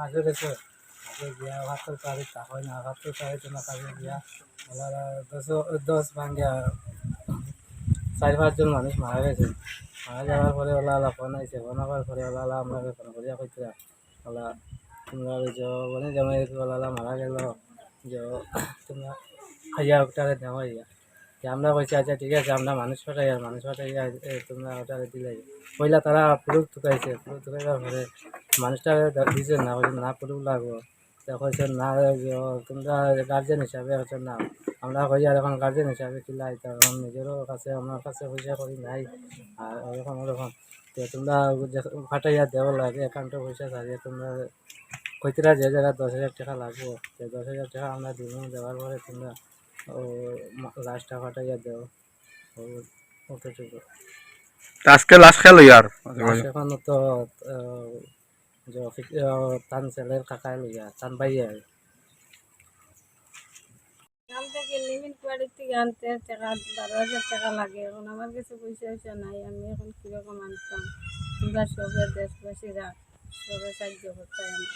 কাজে গেছে কাজে গিয়া ভাতের তারিখ তা হয় না, ভাতের তারিখ না, কাজে গিয়া ওনারা দশ দশ ভাঙ্গিয়া চার পাঁচজন মানুষ মারা গেছে। মারা যাওয়ার পরে ওলা ওলা ফোন আইছে, ফোন আবার পরে ওলা ওলা আমরা ফোন করিয়া কইতে ওলা, তোমরা যে মানে জামাই ওলা ওলা মারা গেল, যে তোমরা খাইয়া ওটারে দেওয়া ইয়া। যে আমরা কইছি আচ্ছা ঠিক আছে, আমরা মানুষ পাঠাই, আর মানুষ পাঠাই তোমরা ওটারে দিলে পয়লা তারা পুরুষ ঢুকাইছে পুরুষ ঢুকাইবার পরে মানুষটা দিছে না বলছে না পুরুষ লাগবো। কইছে না তোমরা গার্জেন হিসাবে হচ্ছে না। আমরা কই আর এখন গার্জেন হিসাবে কিলাই তো এখন নিজেরও কাছে আমার কাছে পয়সা করি নাই। আর ওরকম ওরকম। তো তোমরা ফাটাইয়া দেওয়া লাগে একাউন্টে পয়সা থাকে তোমরা কইতরা যে জায়গায় দশ হাজার টাকা লাগবো। তো দশ হাজার টাকা আমরা দিব দেওয়ার পরে তোমরা ও লাস্টটা ফাটাইয়া দেও। অতটুকু। আজকে লাশ খেল ইয়ার? এখন তো যে তান ছেলের কাকায় লইয়া, তান বাইয়া থেকে লিমিট বাড়ির থেকে আনতে টাকা বারো টাকা লাগে। এখন আমার কাছে পয়সা পয়সা নাই, আমি এখন কীরকম আনতাম? তোমরা সবে দেশবাসীরা সবে সাহায্য করতে আমার।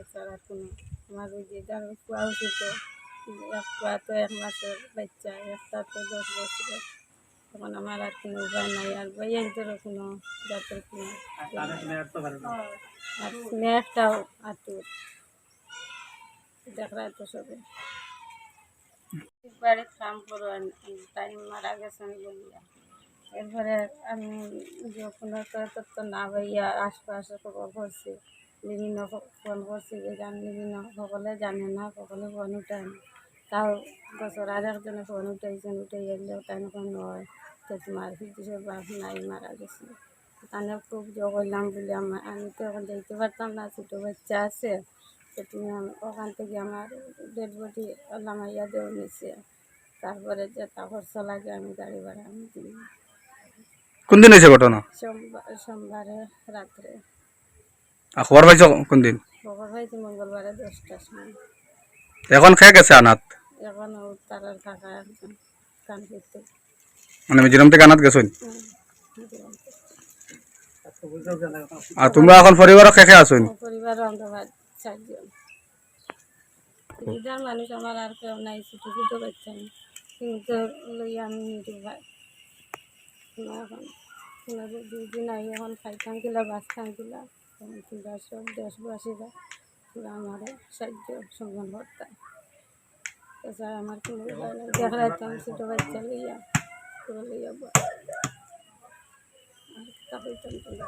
এছাড়া কোনো, আমার ওই যে যার কুয়া উচিত এক কুয়া তো এক মাসের বাচ্চা, একটা তো দশ বছরের। তখন আমার আর কোনো উপায় নাই আর বাইয়াইদেরও কোনো জাতের কোনো আর স্নেহটাও আতুর। দেখরা তো সবে। বাড়ির কাম করো টাইম মারা গেছেন বলিয়া। এরপরে আমি যখন তত্ত্ব না পাইয়া আশপাশে খবর করছি বিভিন্ন ফোন করছি যেখান বিভিন্ন সকলে জানে না সকলে ফোন উঠায় না। তাও বছর আর একজনে ফোন উঠাইছেন উঠে গেলেও তাই ফোন নয় তো তোমার ফিজিসের বাপ নাই মারা গেছে। তাহলে খুব জো করলাম বলে আমার আমি তো এখন দেখতে পারতাম না ছোটো বাচ্চা আছে তো তুমি ওখান থেকে আমার ডেড বডি লামাইয়া দেওয়া নিছে। তারপরে যে তা খরচ লাগে আমি গাড়ি ভাড়া আমি দিই কোন দিন হয়েছে ঘটনা সোমবার সোমবারে রাত্রে খবর পাইছ কোন দিন খবর পাইছি মঙ্গলবারে দশটার সময়। এখন খেয়ে গেছে আনাত? এখনও তারার কাকা কান করতে। মানে মিজোরাম থেকে আনাত গেছো আর তোমরা এখন পরিবারও খেয়ে খেয়ে আসুন পরিবার অন্ধকার চারজন। সুবিধার মানুষ আমার আর কেউ নাই ছোটো ছোটো নেই। কিন্তু আমি ভাই। এখন কোনো দুই দিন আগে এখন খাইতাম কিলা বাঁচতাম কিলা। তোমরা সব দেশবাসীরা তোমরা আমার সাহায্য সম্মান করতাম এছাড়া আমার কোনো উপায় নাই। দেখাইতাম ছোটো বাচ্চা লইয়া পুরো লইয়া বা- আর তা হইতাম তোমরা